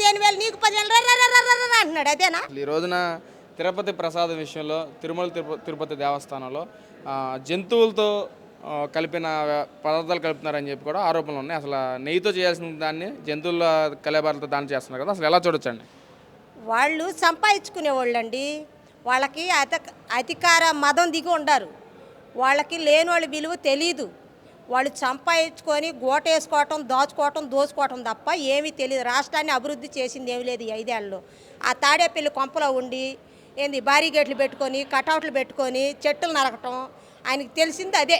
పదిహేను వేలు నీకు పదిహేను అంటున్నాడు. అదేనా? ఈ రోజున తిరుపతి ప్రసాదం విషయంలో తిరుమల తిరుప తిరుపతి దేవస్థానంలో జంతువులతో కలిపిన పదార్థాలు కలుపుతున్నారని చెప్పి కూడా ఆరోపణలు ఉన్నాయి. అసలు నెయ్యితో చేయాల్సిన దాన్ని జంతువుల కలేబాలతో దాన్ని చేస్తున్నారు కదా అసలు ఎలా చూడొచ్చండి? వాళ్ళు సంపాదించుకునే వాళ్ళండి. వాళ్ళకి అత అధికార మదం దిగి ఉండారు. వాళ్ళకి లేని వాళ్ళ విలువ తెలీదు. వాళ్ళు సంపాదించుకొని గోటేసుకోవటం దాచుకోవటం దోచుకోవటం తప్ప ఏమీ తెలియదు. రాష్ట్రాన్ని అభివృద్ధి చేసింది ఏమి లేదు ఈ ఐదేళ్ళలో. ఆ తాడేపల్లి కొంపలో ఉండి ఏంది బారీగేట్లు పెట్టుకొని కటౌట్లు పెట్టుకొని చెట్లు నరకటం ఆయనకి తెలిసింది అదే.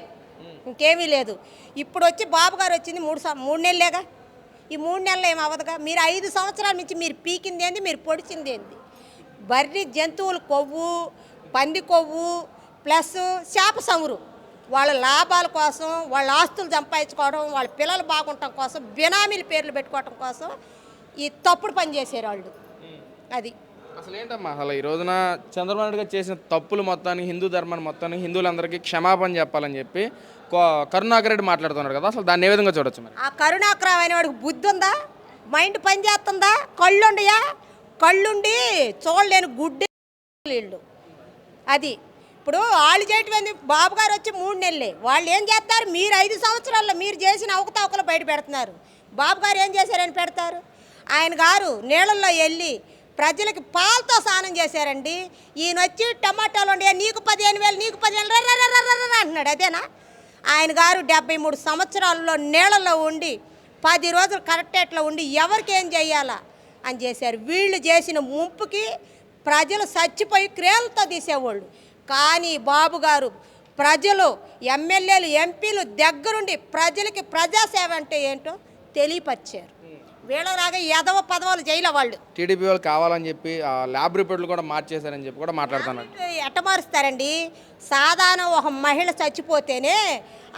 ఇంకేమీ లేదు. ఇప్పుడు వచ్చి బాబు గారు వచ్చింది మూడు మూడు నెలలేగా? ఈ మూడు నెలలు ఏం అవ్వదుగా? మీరు ఐదు సంవత్సరాల నుంచి మీరు పీకింది ఏంది మీరు పొడిచింది ఏంది? బర్రి జంతువుల కొవ్వు పంది కొవ్వు ప్లస్ చేప సమురు వాళ్ళ లాభాల కోసం వాళ్ళ ఆస్తులు సంపాదించుకోవడం వాళ్ళ పిల్లలు బాగుండటం కోసం బినామీల పేర్లు పెట్టుకోవడం కోసం ఈ తప్పుడు పని చేశారు వాళ్ళు. అది. అసలు ఏంటమ్మా అసలు ఈ రోజున చంద్రబాబు నాయుడు గారు చేసిన తప్పులు మొత్తానికి హిందూ ధర్మాన్ని మొత్తానికి హిందువులందరికీ క్షమాపణ చెప్పాలని చెప్పి కరుణాకర్ రెడ్డి మాట్లాడుతున్నారు కదా అసలు దాన్ని ఏ విధంగా చూడొచ్చు మరి? ఆ కరుణాకరావు అనే వాడికి బుద్ధి ఉందా? మైండ్ పని చేస్తుందా? కళ్ళుండయా? కళ్ళుండి చూడలేని గుడ్డి అది. ఇప్పుడు వాళ్ళు చేయటం ఏంది బాబు గారు వచ్చి మూడు నెలలే. వాళ్ళు ఏం చేస్తారు? మీరు ఐదు సంవత్సరాల్లో మీరు చేసిన అవకతవకలు బయట పెడుతున్నారు. బాబు గారు ఏం చేశారని పెడతారు? ఆయన గారు నీళ్ళల్లో వెళ్ళి ప్రజలకి పాలతో స్నానం చేశారండి. ఈయన వచ్చి టమాటాలు ఉండే నీకు పదిహేను వేలు నీకు పదిహేను రా, అంటున్నాడు. అదేనా? ఆయన గారు డెబ్బై మూడు సంవత్సరాల్లో నీళ్ళల్లో ఉండి పది రోజులు కరెక్టేట్లో ఉండి ఎవరికి ఏం చేయాలా అని చేశారు. వీళ్ళు చేసిన ముంపుకి ప్రజలు చచ్చిపోయి క్రేలతో తీసేవాళ్ళు. కానీ బాబు గారు ప్రజలు ఎమ్మెల్యేలు ఎంపీలు దగ్గరుండి ప్రజలకి ప్రజాసేవ అంటే ఏంటో తెలియపరిచారు. వీళ్ళలాగా ఎదవ పదవులు చేయలే వాళ్ళు. టీడీపీ వాళ్ళు కావాలని చెప్పి ల్యాబ్ రిపోర్ట్లు కూడా మార్చేశారని చెప్పి కూడా మాట్లాడుతున్నారు. ఎట్ట మారుస్తారండి? సాధారణ ఒక మహిళ చచ్చిపోతేనే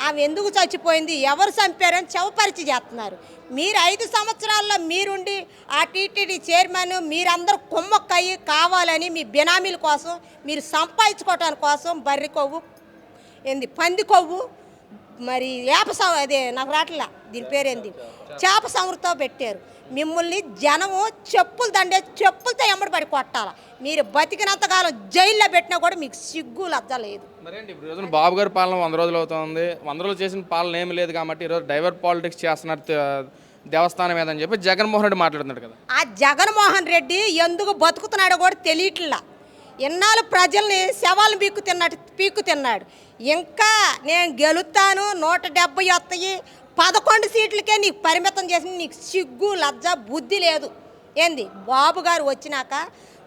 ఆమె ఎందుకు చచ్చిపోయింది ఎవరు చంపారని చవపరిచి చేస్తున్నారు. మీరు ఐదు సంవత్సరాల్లో మీరుండి ఆ టీటీడీ చైర్మన్ మీరందరూ కుమ్మక్కయ్యి కావాలని మీ బినామీల కోసం మీరు సంపాదించుకోవటానికి కోసం బర్రి కొవ్వు ఏంది పంది కొవ్వు మరి వేప అదే నాకు రాట్లా దీని పేరేంది? చేప సంవృతో పెట్టారు. మిమ్మల్ని జనము చెప్పులు దండే చెప్పులతో ఎమ్మడి పడి కొట్టాల. మీరు బతికినంతకాలం జైల్లో పెట్టినా కూడా మీకు సిగ్గు లజ్జ లేదు. మరేంటి ఇప్పుడు రోజున బాబు గారి పాలన వంద రోజులు అవుతుంది. వంద రోజులు చేసిన పాలన ఏమి లేదు కాబట్టి ఈరోజు డైవర్ పాలిటిక్స్ చేస్తున్నారు దేవస్థానం మీద అని చెప్పి జగన్మోహన్ రెడ్డి మాట్లాడుతున్నాడు కదా. ఆ జగన్మోహన్ రెడ్డి ఎందుకు బతుకుతున్నాడో కూడా తెలియట్లా. ఇన్నాళ్ళు ప్రజల్ని శవాలను పీక్కు తిన్నట్టు పీక్కు తిన్నాడు. ఇంకా నేను గెలుస్తాను నూట డెబ్బై వస్తాయి పదకొండు సీట్లకే నీకు పరిమితం చేసి నీకు సిగ్గు లజ్జ బుద్ధి లేదు. ఏంది? బాబు గారు వచ్చినాక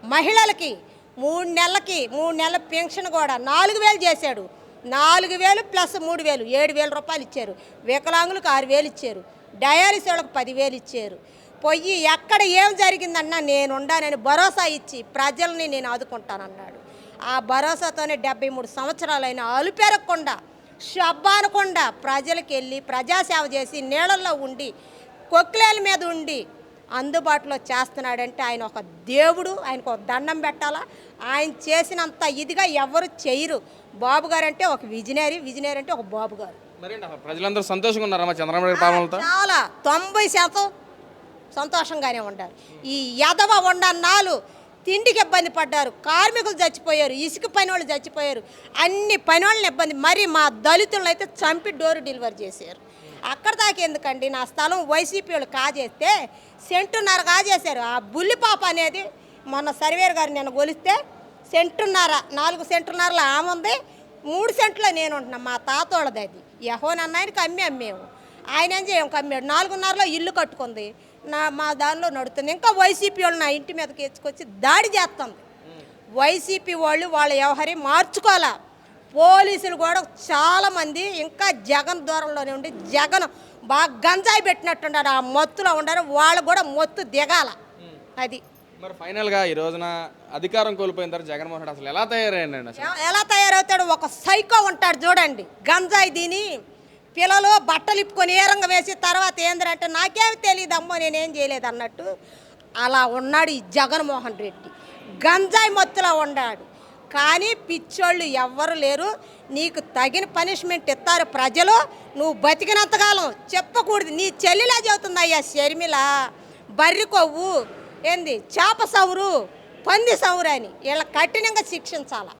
మహిళలకి మూడు నెలలకి మూడు నెలల పెన్షన్ కూడా నాలుగు వేలు చేశాడు. నాలుగు వేలు ప్లస్ మూడు వేలు ఏడు వేల రూపాయలు ఇచ్చారు. వికలాంగులకు ఆరు వేలు ఇచ్చారు. డయాలిసిస్ వాళ్ళకి పదివేలు ఇచ్చారు. పొయ్యి ఎక్కడ ఏం జరిగిందన్నా నేను ఉండానని భరోసా ఇచ్చి ప్రజల్ని నేను ఆదుకుంటానన్నాడు. ఆ భరోసాతోనే డెబ్బై మూడు సంవత్సరాలైన అలుపెరగకుండా షబ్బా ప్రజలకు వెళ్ళి ప్రజాసేవ చేసి నీళ్ళల్లో ఉండి కొక్లేల మీద ఉండి అందుబాటులో చేస్తున్నాడంటే ఆయన ఒక దేవుడు ఆయనకు ఒక దండం పెట్టాలా? ఆయన చేసినంత ఇదిగా ఎవరు చేయరు. బాబు గారు అంటే ఒక విజనరీ విజనరీ అంటే ఒక బాబు గారు. ప్రజలందరూ సంతోషంగా ఉన్నారమ్మా చంద్రబాబు చాలా. తొంభై శాతం సంతోషంగానే ఉంటారు. ఈ యదవ వండన్నాలు తిండికి ఇబ్బంది పడ్డారు కార్మికులు చచ్చిపోయారు ఇసుక పని వాళ్ళు చచ్చిపోయారు అన్ని పని వాళ్ళని ఇబ్బంది మరి మా దళితులను అయితే చంపి డోర్ డెలివరీ చేశారు. అక్కడ దాకా ఎందుకండి? నా స్థలం వైసీపీ వాళ్ళు కాజేస్తే సెంటున్నర కాజేశారు. ఆ బుల్లి పాప అనేది మొన్న సర్వేర్ గారు నేను కొలిస్తే సెంటున్నర నాలుగు సెంటున్నరలో ఆమె ఉంది మూడు సెంట్లో నేను ఉంటున్నా మా తాతోళ్ళది అది. యహోన్ అన్నాయనికి అమ్మాం మేము ఆయన ఏం చేయం కమ్మాడు. నాలుగున్నరలో ఇల్లు కట్టుకుంది. నా మా దానిలో నడుతుంది. ఇంకా వైసీపీ వాళ్ళు నా ఇంటి మీదకి ఎత్తుకొచ్చి దాడి చేస్తుంది. వైసీపీ వాళ్ళు వాళ్ళ వ్యవహారం మార్చుకోవాలా? పోలీసులు కూడా చాలామంది ఇంకా జగన్ దూరంలోనే ఉండి జగన్ బాగా గంజాయి పెట్టినట్టున్నారు ఆ మత్తులో ఉండరు వాళ్ళు కూడా మత్తు దిగాల. అది. మరి ఫైనల్గా ఈ రోజున అధికారం కోల్పోయిన తర్వాత జగన్మోహన్ రెడ్డి అసలు ఎలా తయారైందండి ఎలా తయారవుతాడు? ఒక సైకో ఉంటాడు చూడండి. గంజాయి దీని పిల్లలు బట్టలు ఇప్పుకొని ఏరంగ వేసి తర్వాత ఏందంటే నాకేమి తెలియదమ్మో నేనేం చేయలేదు అన్నట్టు అలా ఉన్నాడు ఈ జగన్మోహన్ రెడ్డి. గంజాయి మత్తులో ఉన్నాడు. కానీ పిచ్చోళ్ళు ఎవ్వరు లేరు. నీకు తగిన పనిష్మెంట్ ఇస్తారు ప్రజలు. నువ్వు బతికినంతకాలం చెప్పకూడదు. నీ చెల్లిలా చెబుతుంది అయ్యా షర్మిల. బర్రి కొవ్వు. ఏంది? చేప సౌరు. పంది సౌరు అని. వీళ్ళ కఠినంగా శిక్షించాలా?